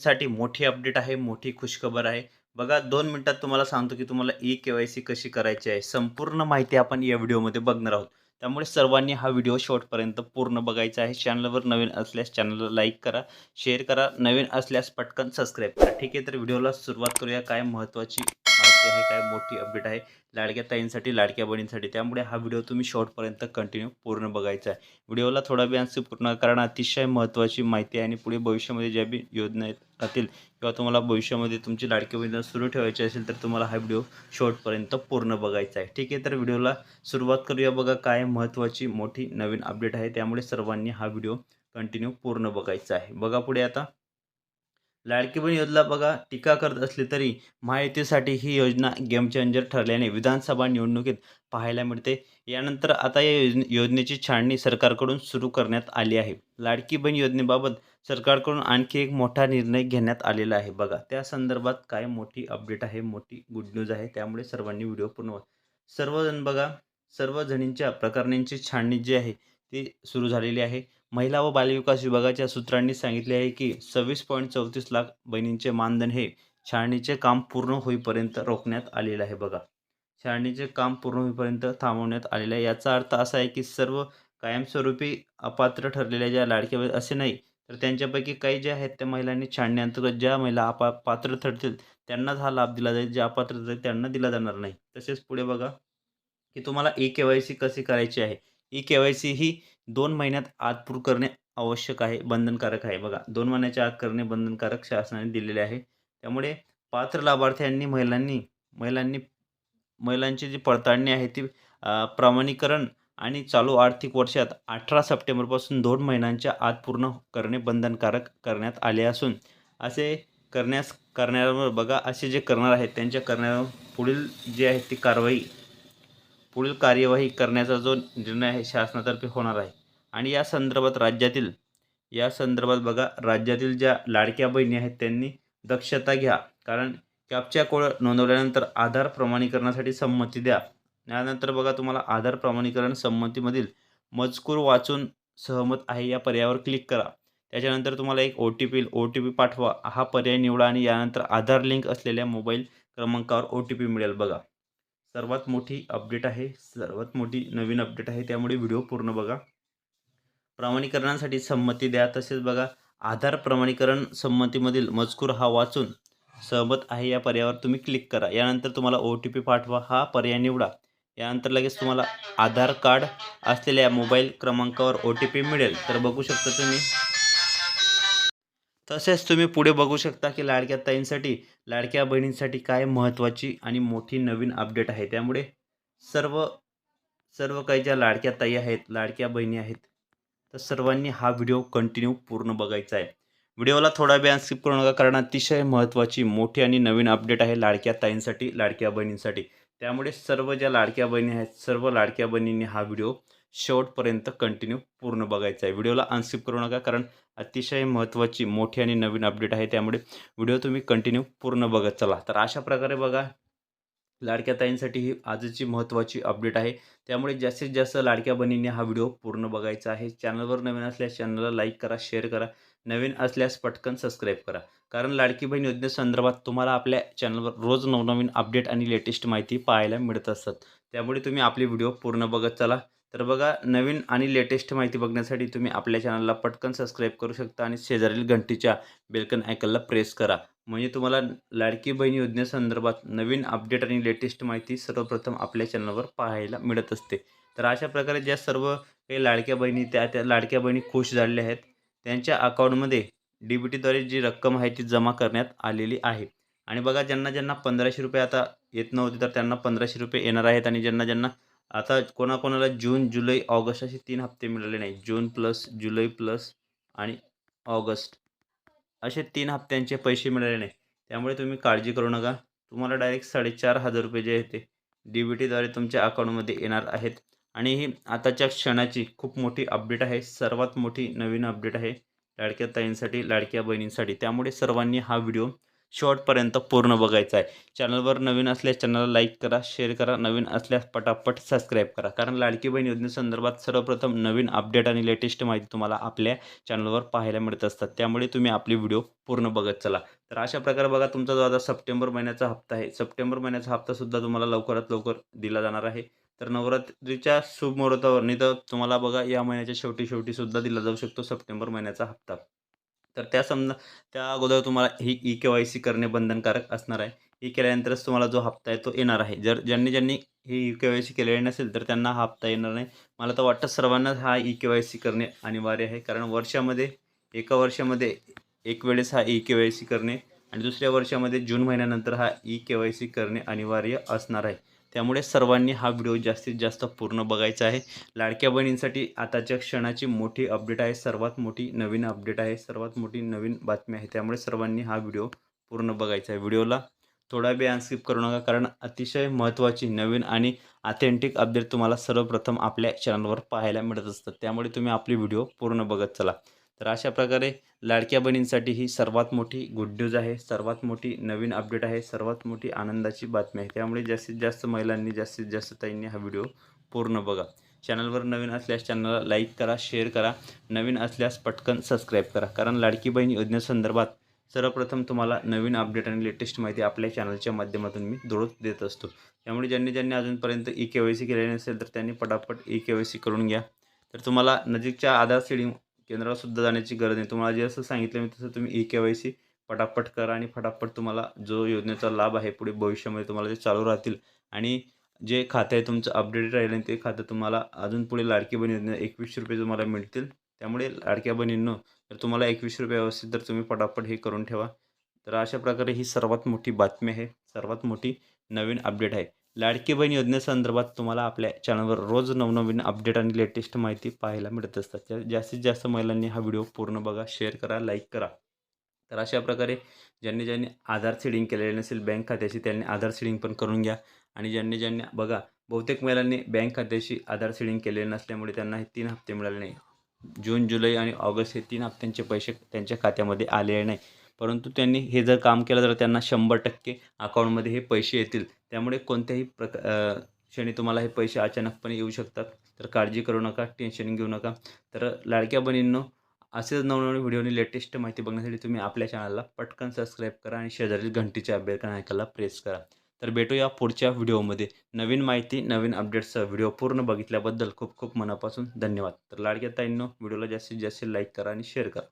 साठी मोठी अपडेट आहे मोठी खुशखबर आहे. बघा दोन मिनटात तुम्हाला सांगतो की तुम्हाला ई के वाय सी कशी करायची आहे. संपूर्ण माहिती आपण या व्हिडिओमध्ये बघणार आहोत. त्यामुळे सर्वांनी हा व्हिडिओ शेवटपर्यंत पूर्ण बघायचा आहे. चॅनलवर नवीन असल्यास चॅनलला लाईक करा शेअर करा. नवीन असल्यास पटकन सबस्क्राईब करा. ठीक आहे तर व्हिडिओला सुरुवात करूया. काय महत्त्वाची माहिती आहे काय मोठी अपडेट आहे. लाडक्या ताईंसाठी लाडक्या बहिणींसाठी. त्यामुळे हा व्हिडिओ तुम्ही शॉर्टपर्यंत कंटिन्यू पूर्ण बघायचा आहे. व्हिडिओला थोडा वेळ पूर्ण कारण अतिशय महत्त्वाची माहिती आहे आणि पुढे भविष्यामध्ये ज्या बी योजना राहतील किंवा तुम्हाला भविष्यामध्ये तुमची लाडकी बहिणी सुरू ठेवायची असेल तर तुम्हाला हा व्हिडिओ शॉर्टपर्यंत पूर्ण बघायचा आहे. ठीक आहे तर व्हिडिओला सुरुवात करूया. बघा काय महत्त्वाची मोठी नवीन अपडेट आहे. त्यामुळे सर्वांनी हा व्हिडिओ कंटिन्यू पूर्ण बघायचा आहे. बघा पुढे आता. लाडकी बहीण योजना बघा टीका करत असली तरी महायुतीसाठी ही योजना गेम चेंजर ठरल्याने विधानसभा निवडणुकीत पाहायला मिळते. यानंतर आता या योजने योजनेची छाणणी सरकारकडून सुरू करण्यात आली आहे. लाडकी बहीण योजनेबाबत सरकारकडून आणखी एक मोठा निर्णय घेण्यात आलेला आहे. बघा त्या संदर्भात काय मोठी अपडेट आहे मोठी गुड न्यूज आहे त्यामुळे सर्वांनी व्हिडिओ पूर्ण सर्वजण बघा सर्व जणींच्या प्रकरणांची छाणणी जी आहे ती सुरू झालेली आहे. महिला व बालविकास विभागाच्या सूत्रांनी सांगितले आहे की सव्वीस पॉईंट चौतीस लाख बहिणींचे मानधन हे छाळणीचे काम पूर्ण होईपर्यंत रोखण्यात आलेलं आहे बघा. छाळणीचे काम पूर्ण होईपर्यंत थांबवण्यात आलेलं आहे. याचा अर्थ असा आहे की सर्व कायमस्वरूपी अपात्र ठरलेल्या ज्या लाडक्या असे नाही तर त्यांच्यापैकी काही ज्या आहेत त्या महिलांनी छाननी अंतर्गत ज्या महिला अपा पात्र ठरतील त्यांनाच हा लाभ दिला जाईल. ज्या अपात्र ठरतील त्यांना दिला जाणार नाही. तसेच पुढे बघा की तुम्हाला ई के वाय सी कशी करायची आहे? ई के वाय सी ही दोन महिन्यात आतपूर करणे आवश्यक आहे बंधनकारक आहे. बघा दोन महिन्याच्या आत करणे बंधनकारक शासनाने दिलेले आहे. त्यामुळे पात्र लाभार्थ्यांनी महिलांनी महिलांनी महिलांची जी पडताळणी आहे ती प्रमाणीकरण आणि चालू आर्थिक वर्षात अठरा सप्टेंबरपासून दोन महिन्यांच्या आत पूर्ण करणे बंधनकारक करण्यात आले असून असे करण्यास करण्यावर बघा असे जे करणार आहेत त्यांच्या करण्यावर पुढील जे आहे ती कारवाई पुढील कार्यवाही करण्याचा जो निर्णय आहे शासनातर्फे होणार आहे. आणि या संदर्भात राज्यातील या संदर्भात बघा राज्यातील ज्या लाडक्या बहिणी आहेत त्यांनी दक्षता घ्या. कारण कॅपच्या कोड नोंदवल्यानंतर आधार प्रमाणीकरणासाठी संमती द्या. त्यानंतर बघा तुम्हाला आधार प्रमाणीकरण संमतीमधील मजकूर वाचून सहमत आहे या पर्यायावर क्लिक करा. त्याच्यानंतर तुम्हाला एक O T P O T P पाठवा. हा पर्याय निवडा आणि यानंतर आधार लिंक असलेल्या मोबाईल क्रमांकावर ओ टी पी मिळेल बघा. सर्वात मोठी अपडेट आहे. सर्वात मोठी नवीन अपडेट आहे. त्यामुळे व्हिडिओ पूर्ण बघा. प्रमाणीकरणासाठी संमती द्या. तसेच बघा आधार प्रमाणीकरण संमतीमधील मजकूर हा वाचून सहमत आहे या पर्यायावर तुम्ही क्लिक करा. यानंतर तुम्हाला ओ टी पी पाठवा. हा पर्याय निवडा. यानंतर लगेच तुम्हाला आधार कार्ड असलेल्या मोबाईल क्रमांकावर ओ टी पी मिळेल. तर बघू शकता तुम्ही. तसेच तुम्ही पुढे बघू शकता की लाडक्या ताईंसाठी लाडक्या बहिणींसाठी काय महत्त्वाची आणि मोठी नवीन अपडेट आहे. त्यामुळे सर्व सर्व काही ज्या लाडक्या ताई आहेत लाडक्या बहिणी आहेत तर सर्वांनी हा व्हिडिओ कंटिन्यू पूर्ण बघायचा आहे. व्हिडिओला थोडा वेळ स्किप करू नका कारण अतिशय महत्त्वाची मोठी आणि नवीन अपडेट आहे लाडक्या ताईंसाठी लाडक्या बहिणींसाठी. त्यामुळे सर्व ज्या लाडक्या बहिणी आहेत सर्व लाडक्या बहिणींनी हा व्हिडिओ शेवटपर्यंत कंटिन्यू पूर्ण बघायचा आहे. व्हिडिओला अनस्किप करू नका कारण अतिशय महत्त्वाची मोठी आणि नवीन अपडेट आहे. त्यामुळे व्हिडिओ तुम्ही कंटिन्यू पूर्ण बघत चला. तर अशा प्रकारे बघा लाडक्या ताईंसाठी ही आजची महत्त्वाची अपडेट आहे. त्यामुळे जास्तीत जास्त लाडक्या बहिणीने हा व्हिडिओ पूर्ण बघायचा आहे. चॅनलवर नवीन असल्यास चॅनलला लाईक करा शेअर करा. नवीन असल्यास पटकन सबस्क्राईब करा. कारण लाडकी बहीण योजनेसंदर्भात तुम्हाला आपल्या चॅनलवर रोज नवनवीन अपडेट आणि लेटेस्ट माहिती पाहायला मिळत असतात. त्यामुळे तुम्ही आपली व्हिडिओ पूर्ण बघत चला. तर बघा नवीन आणि लेटेस्ट माहिती बघण्यासाठी तुम्ही आपल्या चॅनलला पटकन सबस्क्राईब करू शकता आणि शेजारील घंटीच्या बेलकन आयकनला प्रेस करा. म्हणजे तुम्हाला लाडकी बहीण योजनेसंदर्भात नवीन अपडेट आणि लेटेस्ट माहिती सर्वप्रथम आपल्या चॅनलवर पाहायला मिळत असते. तर अशा प्रकारे ज्या सर्व काही लाडक्या बहिणी त्या त्या लाडक्या बहिणी खुश झालेल्या आहेत त्यांच्या अकाउंटमध्ये डी बी टीद्वारे जी रक्कम आहे ती जमा करण्यात आलेली आहे. आणि बघा ज्यांना ज्यांना पंधराशे रुपये आता येत नव्हते तर त्यांना पंधराशे रुपये येणार आहेत. आणि ज्यांना ज्यांना आता कोणाकोणाला जून जुलै ऑगस्ट असे तीन हप्ते मिळाले नाही जून प्लस जुलै प्लस आणि ऑगस्ट. असे तीन हप्त्यांचे पैसे मिळाले नाही. त्यामुळे तुम्ही काळजी करू नका. तुम्हाला डायरेक्ट साडेचार हजार रुपये जे आहेत ते डी बी टीद्वारे तुमच्या अकाउंटमध्ये येणार आहेत. आणि ही आताच्या क्षणाची खूप मोठी अपडेट आहे. सर्वात मोठी नवीन अपडेट आहे लाडक्या ताईंसाठी लाडक्या बहिणींसाठी. त्यामुळे सर्वांनी हा व्हिडिओ शेवटपर्यंत पूर्ण बघायचं आहे. चॅनलवर नवीन असल्यास चॅनलला लाईक करा शेअर करा नवीन असल्यास पटापट सबस्क्राईब करा. कारण लाडकी बहीण योजनेसंदर्भात सर्वप्रथम नवीन अपडेट आणि लेटेस्ट माहिती तुम्हाला आपल्या चॅनलवर पाहायला मिळत असतात. त्यामुळे तुम्ही आपली व्हिडिओ पूर्ण बघत चला. तर अशा प्रकारे बघा तुमचा जो आता सप्टेंबर महिन्याचा हप्ता आहे सप्टेंबर महिन्याचा हप्तासुद्धा तुम्हाला लवकरात लवकर दिला जाणार आहे. तर नवरात्रीच्या शुभ मुहूर्तावर नाही तर तुम्हाला बघा या महिन्याच्या शेवटी शेवटीसुद्धा दिला जाऊ शकतो सप्टेंबर महिन्याचा हप्ता. तर त्या समजा त्या अगोदर तुम्हाला ही ई के वाय सी करणे बंधनकारक असणार आहे. ही केल्यानंतरच तुम्हाला जो हप्ता आहे तो येणार आहे. जर ज्यांनी ज्यांनी ही ई के वाय सी केलेली नसेल तर त्यांना हा हप्ता येणार नाही. मला तर वाटतं सर्वांनाच हा ई के वाय सी करणे अनिवार्य आहे. कारण वर्षामध्ये एका वर्षामध्ये एक वेळेस हा ई के वाय सी करणे आणि दुसऱ्या वर्षामध्ये जून महिन्यानंतर हा ई के वाय सी करणे अनिवार्य असणार आहे. त्यामुळे सर्वांनी हा व्हिडिओ जास्तीत जास्त पूर्ण बघायचा आहे. लाडक्या बहिणींसाठी आताच्या क्षणाची मोठी अपडेट आहे. सर्वात मोठी नवीन अपडेट आहे. सर्वात मोठी नवीन बातमी आहे. त्यामुळे सर्वांनी हा व्हिडिओ पूर्ण बघायचा आहे. व्हिडिओला थोडा बी अनस्किप करू नका कारण अतिशय महत्त्वाची नवीन आणि ऑथेंटिक अपडेट तुम्हाला सर्वप्रथम आपल्या चॅनलवर पाहायला मिळत असतात त्यामुळे तुम्ही आपली व्हिडिओ पूर्ण बघत चला. तर अशा प्रकारे लाडक्या बहिणींसाठी ही सर्वात मोठी गुड न्यूज आहे सर्वात मोठी नवीन अपडेट आहे सर्वात मोठी आनंदाची बातमी आहे. त्यामुळे जास्तीत जास्त महिलांनी जास्तीत जास्त ताईंनी हा व्हिडिओ पूर्ण बघा. चॅनलवर नवीन असल्यास चॅनलला लाईक करा शेअर करा. नवीन असल्यास पटकन सबस्क्राईब करा. कारण लाडकी बहीण योजनेसंदर्भात सर्वप्रथम तुम्हाला नवीन अपडेट आणि लेटेस्ट माहिती आपल्या चॅनलच्या माध्यमातून मी दररोज देत असतो. त्यामुळे ज्यांनी ज्यांनी अजूनपर्यंत ई के वाय सी केलेली नसेल तर त्यांनी पटापट ई के वाय सी करून घ्या. तर तुम्हाला नजीकच्या आधार सीडिंग केंद्राला सुद्धा जाण्याची गरज नाही. तुम्हाला जसं सांगितलं मी तसं तुम्ही ई के वाय सी पटापट करा आणि फटाफट तुम्हाला जो योजनेचा लाभ आहे पुढे भविष्यामध्ये तुम्हाला ते चालू राहतील. आणि जे खातं आहे तुमचं अपडेटेड राहील आणि ते खातं तुम्हाला अजून पुढे लाडकी बहीण योजना एकवीसशे रुपये तुम्हाला मिळतील. त्यामुळे लाडक्या बहिणींनो जर तुम्हाला एकवीसशे रुपये असतील तर तुम्ही पटापट हे करून ठेवा. तर अशा प्रकारे ही सर्वात मोठी बातमी आहे. सर्वात मोठी नवीन अपडेट आहे. लाडकी बहीण योजनेसंदर्भात तुम्हाला आपल्या चॅनलवर रोज नवनवीन अपडेट आणि लेटेस्ट माहिती पाहायला मिळत असतात. त्या जास्तीत जास्त महिलांनी हा व्हिडिओ पूर्ण बघा शेअर करा लाईक करा. तर अशा प्रकारे ज्यांनी ज्यांनी आधार सीडिंग केलेले नसेल बँक खात्याशी त्यांनी आधार सीडिंग पण करून घ्या. आणि ज्यांनी ज्यांनी बघा बहुतेक महिलांनी बँक खात्याशी आधार सीडिंग केलेले नसल्यामुळे त्यांना हे तीन हप्ते मिळाले नाही जून जुलै आणि ऑगस्ट हे तीन हप्त्यांचे पैसे त्यांच्या खात्यामध्ये आलेले नाही परंतु त्यांनी हे जर काम केलं तर त्यांना शंभर टक्के अकाउंटमध्ये हे पैसे येतील. त्यामुळे कोणत्याही प्रका क्षणी तुम्हाला हे पैसे अचानकपणे येऊ शकतात. तर काळजी करू नका टेन्शन घेऊ नका. तर लाडक्या बहिणींनो असेच नवनवीन व्हिडिओनी लेटेस्ट माहिती बघण्यासाठी तुम्ही आपल्या चॅनलला पटकन सबस्क्राईब करा आणि शेजारील घंटीच्या बेलकन ऐकायला प्रेस करा. तर भेटूया पुढच्या व्हिडिओमध्ये. नवीन माहिती नवीन अपडेट्सचा व्हिडिओ पूर्ण बघितल्याबद्दल खूप खूप मनापासून धन्यवाद. तर लाडक्या ताईंनो व्हिडिओला जास्तीत जास्त लाईक करा आणि शेअर करा.